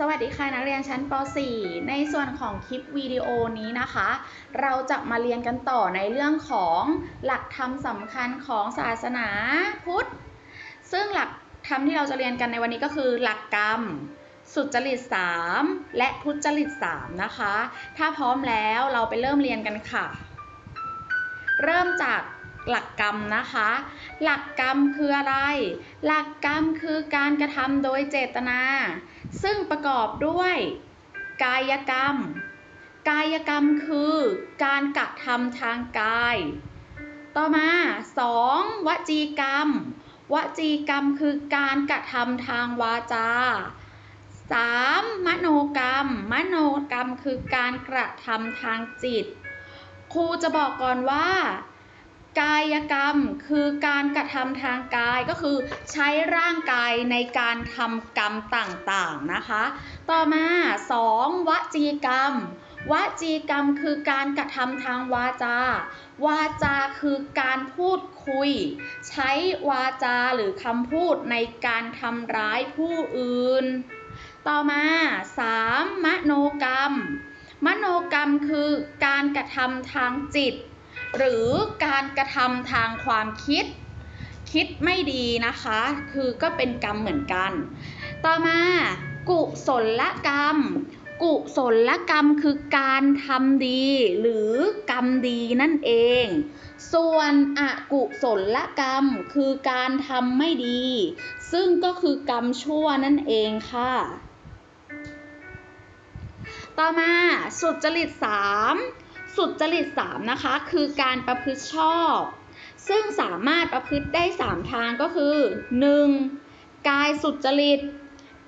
สวัสดีค่ะนักเรียนชั้นป .4 ในส่วนของคลิปวิดีโอนี้นะคะ เราจะมาเรียนกันต่อในเรื่องของหลักธรรมสำคัญของศาสนาพุทธ ซึ่งหลักธรรมที่เราจะเรียนกันในวันนี้ก็คือ หลักกรรม สุจริต 3 และพุทุจริต 3 นะคะ ถ้าพร้อมแล้วเราไปเริ่มเรียนกันค่ะ เริ่มจาก หลักกรรมนะคะ หลักกรรมคืออะไร หลักกรรมคือการกระทำโดยเจตนา ซึ่งประกอบด้วยกายกรรม กายกรรมคือการกระทำทางกาย ต่อมา 2. วจีกรรม วจีกรรมคือการกระทำทางวาจา 3. มโนกรรม มโนกรรมคือการกระทำทางจิต ครูจะบอกก่อนว่า กายกรรมคือการกระทำทางกายก็คือใช้ร่างกายในการทำกรรมต่างๆนะคะ ต่อมา 2. วจีกรรม วจีกรรมคือการกระทำทางวาจา วาจาคือการพูดคุย ใช้วาจาหรือคำพูดในการทำร้ายผู้อื่น ต่อมา 3. มโนกรรม มโนกรรมคือการกระทำทางจิต หรือการกระทำทางความคิด คิดไม่ดีนะคะ คือก็เป็นกรรมเหมือนกัน ต่อมากุศลกรรม กุศลกรรมคือการทำดี หรือกรรมดีนั่นเอง ส่วนอกุศลกรรมคือการทำไม่ดี ซึ่งก็คือกรรมชั่วนั่นเองค่ะ ต่อมาสุจริต3 สุดจริต 3 นะคะ คือการประพฤติชอบ ซึ่งสามารถประพฤติได้ 3 ทางก็คือ 1. กายสุดจริต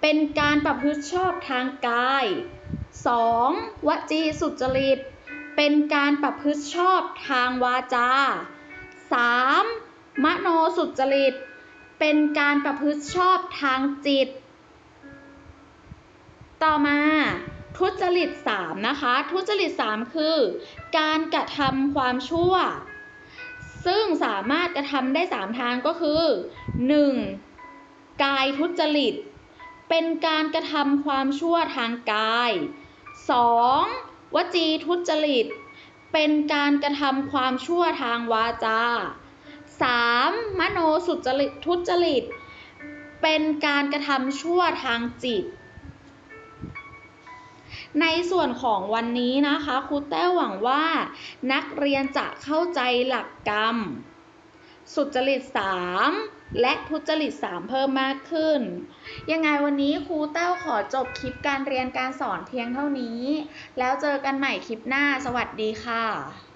เป็นการประพฤติชอบทางกาย 2. วจีสุจริต เป็นการประพฤติชอบทางวาจา 3. มโนสุจริต เป็นการประพฤติชอบทางจิต ต่อมา ทุจริต3นะคะ ทุจริต 3 คือ การกระทำความชั่ว ซึ่งสามารถกระทำได้ 3 ทางก็คือ 1. กายทุจริต เป็นการกระทำความชั่วทางกาย 2. วจีทุจริต เป็นการกระทำความชั่วทางวาจา 3. มโนสุจริตทุจริต เป็นการกระทำชั่วทางจิต ในส่วนของวันนี้นะคะครูแต้วหวังว่า นักเรียนจะเข้าใจหลักกรรม สุจริต 3 และทุจริต 3 เพิ่มมากขึ้น ยังไงวันนี้ครูแต้วขอจบคลิปการเรียนการสอนเพียงเท่านี้ แล้วเจอกันใหม่คลิปหน้า สวัสดีค่ะ